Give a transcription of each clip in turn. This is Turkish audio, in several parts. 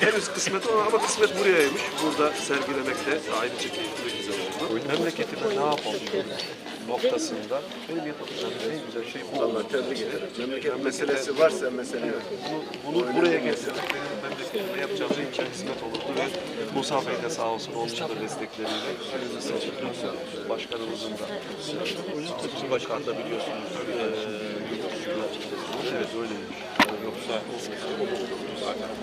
Henüz kısmet ama, ama kısmet burayaymış. Burada sergilemekte ayrıca keyifli ve güzel oldu. Memleketime ne yapalım noktasında benim yapabileceğim en güzel şey bu. Allah tebrik ederim. Memleket meselesi varsa mesele yok. Bunu, bunu buraya getirmek benim memleketime yapacağım en güzel hizmet olurdu ve Musa Bey de sağ olsun onun da destekleriyle başkanımızın da Başkan da biliyorsunuz eee, evet öyleymiş. Yoksa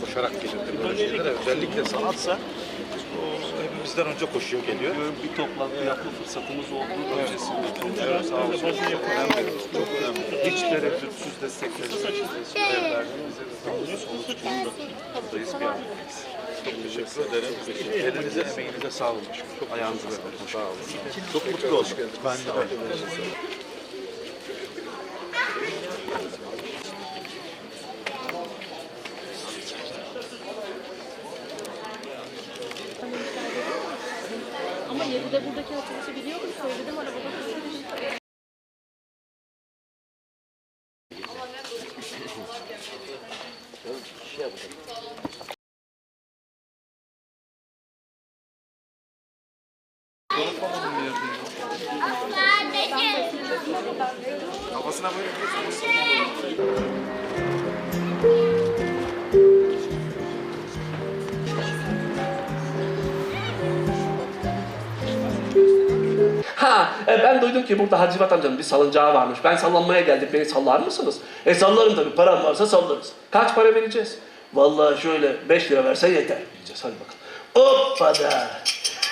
Koşarak gelirdi böyle şeylere. Özellikle sanatsa o hepimizden önce koşuyor geliyor. Bir toplantı yapma fırsatımız oldu. Öncesinde evet, sağ olsun. Çok önemli. Çok önemli. Hiç tereddütsüz desteklerinizi verdiniz. Bize de sonuç çıktı. Buradayız bir anlamdayız. Çok teşekkür ederim. Elinize, emeğinize sağlık. Çok ayağınıza sağlık. Sağ olun. Çok mutlu olduk. Ben de. Ama 7'de buradaki açılışı biliyordum. Söyledim arabada. Kafasına böyle E, ben duydum ki burada Hacivat amcanın bir salıncağı varmış. Ben sallanmaya geldim. Beni sallar mısınız? E sallarım tabii. Param varsa sallarız. Kaç para vereceğiz? Vallahi şöyle 5 lira versen yeter. Diyeceğiz. Hadi bakalım. Hoppada.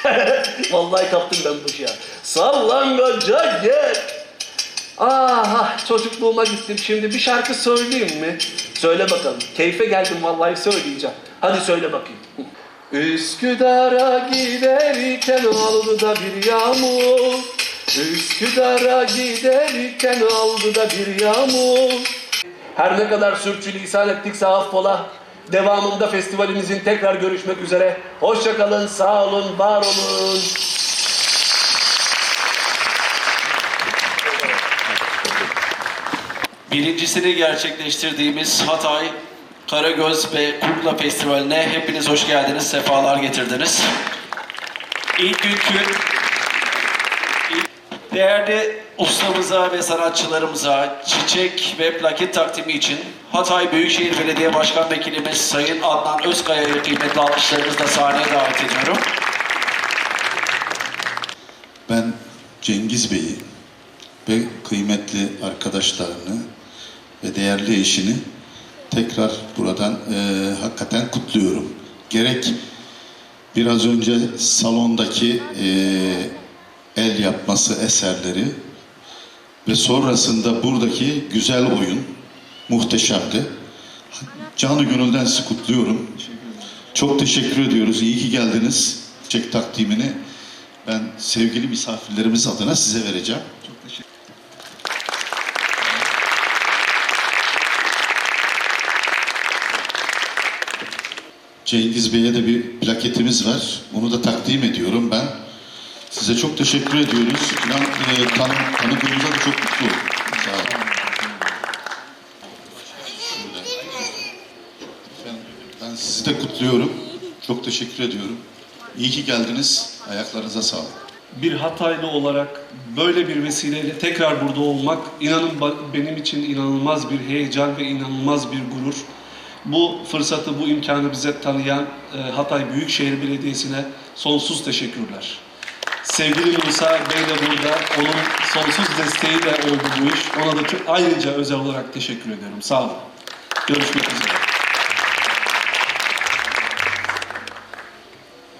Vallahi kaptım ben bu ya. Sallangaca gel. Ah çocukluğuma gittim şimdi bir şarkı söyleyeyim mi? Söyle bakalım. Keyfe geldim vallahi söyleyeceğim. Hadi söyle bakayım. Üsküdar'a giderken aldı da bir yağmur. Üsküdar'a giderken aldı da bir yağmur. Her ne kadar sürçülisan ettikse affola. Devamında festivalimizin tekrar görüşmek üzere. Hoşça kalın, sağ olun, var olun. Birincisini gerçekleştirdiğimiz Hatay Karagöz ve Kukla Festivali'ne hepiniz hoş geldiniz, sefalar getirdiniz. İlk günkü değerli ustamıza ve sanatçılarımıza çiçek ve plaket takdimi için Hatay Büyükşehir Belediye Başkan Vekilimiz Sayın Adnan Özkaya'yı kıymetli alkışlarınızla sahneye davet ediyorum. Ben Cengiz Bey'i ve kıymetli arkadaşlarını ve değerli eşini tekrar buradan eee, hakikaten kutluyorum. Gerek biraz önce salondaki eee, el yapması eserleri ve sonrasında buradaki güzel oyun muhteşemdi. Canı gönülden sizi kutluyorum. Çok teşekkür ediyoruz. İyi ki geldiniz. Çek takdimini ben sevgili misafirlerimiz adına size vereceğim. Çok teşekkür Cengiz Bey'e de bir plaketimiz var. Onu da takdim ediyorum ben. Size çok teşekkür ediyoruz. İnan e, tanı, tanıdığımıza da çok mutlu. Sağ olun. Efendim, Ben sizi de kutluyorum. Çok teşekkür ediyorum. İyi ki geldiniz. Ayaklarınıza sağlık. bir Hataylı olarak böyle bir vesileyle tekrar burada olmak inanın benim için inanılmaz bir heyecan ve inanılmaz bir gurur. Bu fırsatı, bu imkanı bize tanıyan e, Hatay Büyükşehir Belediyesi'ne sonsuz teşekkürler. Sevgili Musa Bey de burada. Onun sonsuz desteğiyle oldu bu iş. Ona da çok ayrıca özel olarak teşekkür ediyorum. Sağ olun. Görüşmek üzere.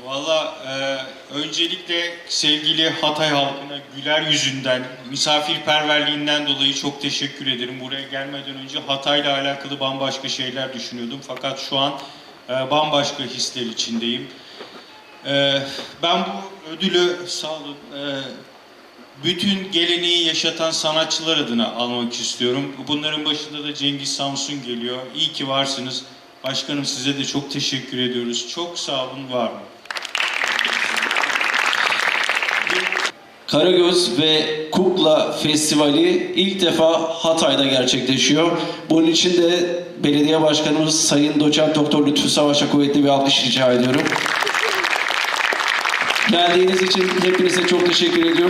Valla e, öncelikle sevgili Hatay halkına güler yüzünden, misafirperverliğinden dolayı çok teşekkür ederim. Buraya gelmeden önce Hatay'la alakalı bambaşka şeyler düşünüyordum. Fakat şu an e, bambaşka hisler içindeyim. E, ben bu ödülü sağ olun, e, bütün geleneği yaşatan sanatçılar adına almak istiyorum. Bunların başında da Cengiz Samsun geliyor. İyi ki varsınız. Başkanım size de çok teşekkür ediyoruz. Çok sağ olun, var olun. Karagöz ve Kukla Festivali ilk defa Hatay'da gerçekleşiyor. Bunun için de belediye başkanımız Sayın Doçent Doktor Lütfü Savaş'a kuvvetli bir alkış rica ediyorum. Geldiğiniz için hepinize çok teşekkür ediyorum.